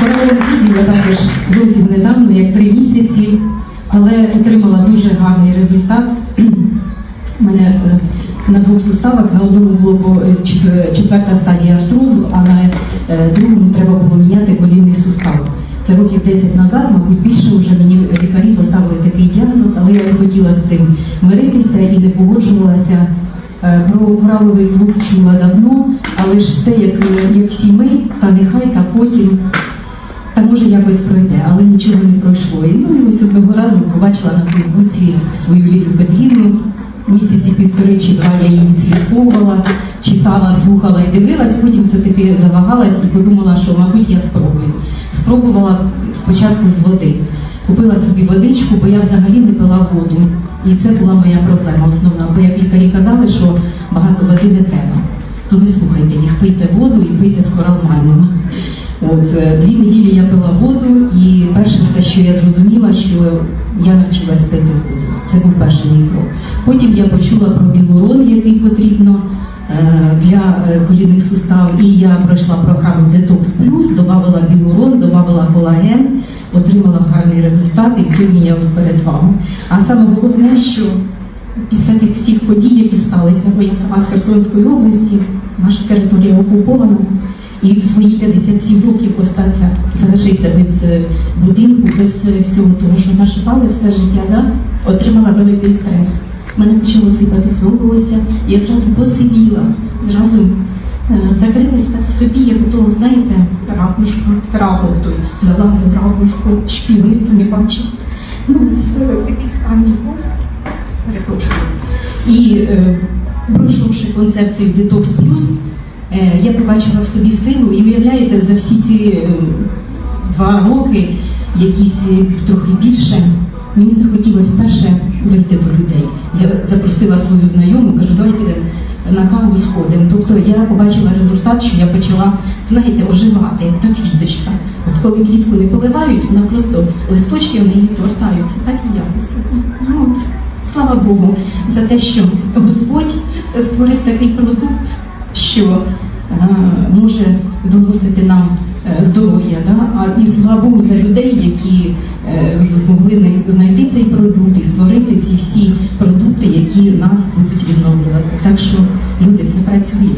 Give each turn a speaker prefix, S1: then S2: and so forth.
S1: Королева я також зовсім недавно, як три місяці, але отримала дуже гарний результат. Мене е, на двох суставах на одному було е, чет- четверта стадія артрозу, а на е, другому треба було міняти колінний сустав. Це років 10 назад, мабуть, більше вже мені лікарі поставили такий діагноз, але я не хотіла з цим миритися і не погоджувалася. Про кораловий клуб чула давно, але ж все як, як всі ми, та нехай, та потім. Та може якось пройде, але нічого не пройшло. І ну і ось одного разу побачила на Фейсбуці свою Лілію Петрівну. Місяці півтори чи два я її відслідковувала, читала, слухала і дивилась, потім все-таки завагалась і подумала, що, мабуть, я спробую. Спробувала спочатку з води. Купила собі водичку, бо я взагалі не пила воду. І це була моя проблема основна. Бо як лікарі казали, що багато води не треба. То не слухайте їх, пийте воду і пийте з коралмальними. От е, дві неділі я пила воду, і перше, це що я зрозуміла, що я навчилась пити воду. Це був перший мій крок. Потім я почула про білурон, який потрібно для е, колінних суставів. І я пройшла програму Detox Plus, додавала білурон, додавала колаген, отримала гарний результат, і сьогодні я ось перед вами. А саме головне, що після тих всіх подій, які сталися, бо я сама з Херсонської області, наша територія окупована. І в свої 57 років остатися залишиться без е, будинку, без е, всього того, що наживали все життя, да? отримала великий стрес. Мене почало сипатись волосся, я зразу посивіла, зразу е, закрилась так собі, як у того, знаєте, ракушка, рабок той, залазив ракушку, шпіл, ніхто не бачив. Ну, це такий стан мій. І е, пройшовши концепцію Detox Plus, е, я побачила в собі силу і уявляєте, за всі ці е, два роки, якісь е, трохи більше, мені захотілося вперше вийти до людей. Я запросила свою знайому, кажу, давайте на каву сходимо. Тобто я побачила результат, що я почала, знаєте, оживати, як та квіточка. От коли квітку не поливають, вона просто листочки в неї звертаються, так і я. Ну, от, Слава Богу за те, що Господь створив такий продукт, що е, може доносити нам здоров'я. Да? А і слава Богу за людей, які е, змогли най- знайти цей продукт і створити ці всі продукти, які нас будуть відновлювати. Так що люди це працює.